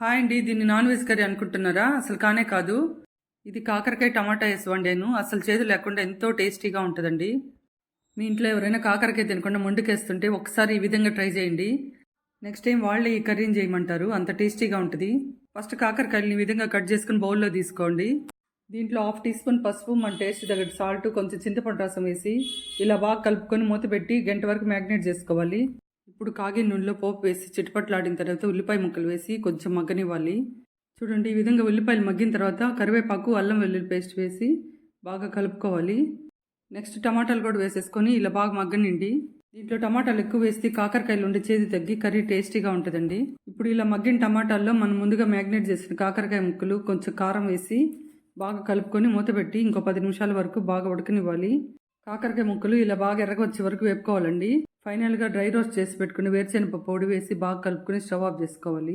Hi అండి దీన్ని non veg curry అనుకుంటున్నారా? అసలు కానే కాదు. ఇది కాకరకాయ టమాటా వేసి వండాను అసలు చేదు లేకుండా ఎంతో టేస్టీగా ఉంటుందండి. మీ ఇంట్లో ఎవరైనా కాకరకాయ తినకుండా ముండుకేస్తుంటే ఒకసారి ఈ విధంగా ట్రై చేయండి. నెక్స్ట్ టైం వాళ్ళే ఈ కర్రీని చేయమంటారు. అంత టేస్టీగా ఉంటుంది. ఫస్ట్ కాకరకాయలు ఈ విధంగా కట్ చేసుకుని బౌల్లో తీసుకోండి. దీంట్లో హాఫ్ టీ స్పూన్ పసుపు మన టేస్ట్ తగ్గట్టు సాల్ట్ కొంచెం చింతపండు రసం వేసి ఇలా బాగా కలుపుకొని మూత పెట్టి గంట వరకు మ్యాగ్నేట్ చేసుకోవాలి. ఇప్పుడు కాగే నూనెలో పోపు వేసి చిటపట్లాడిన తర్వాత ఉల్లిపాయ ముక్కలు వేసి కొంచెం మగ్గనివ్వాలి. చూడండి ఈ విధంగా ఉల్లిపాయలు మగ్గిన తర్వాత కరివేపాకు అల్లం వెల్లుల్లి పేస్ట్ వేసి బాగా కలుపుకోవాలి. నెక్స్ట్ టమాటాలు కూడా వేసేసుకొని ఇలా బాగా మగ్గనిండి. దీంట్లో టమాటాలు ఎక్కువ వేస్తే కాకరకాయలు ఉండే చేతి తగ్గి కర్రీ టేస్టీగా ఉంటుందండి. ఇప్పుడు ఇలా మగ్గిన టమాటాల్లో మనం ముందుగా మ్యాగ్నేట్ చేసిన కాకరకాయ ముక్కలు కొంచెం కారం వేసి బాగా కలుపుకొని మూత పెట్టి ఇంకో పది నిమిషాల వరకు బాగా ఉడకనివ్వాలి. కాకరకాయ ముక్కలు ఇలా బాగా ఎర్రగొచ్చే వరకు వేపుకోవాలండి. ఫైనల్గా డ్రై రోస్ట్ చేసి పెట్టుకుని వేరుశెనగ పొడి వేసి బాగా కలుపుకొని స్టవ్ ఆఫ్ చేసుకోవాలి.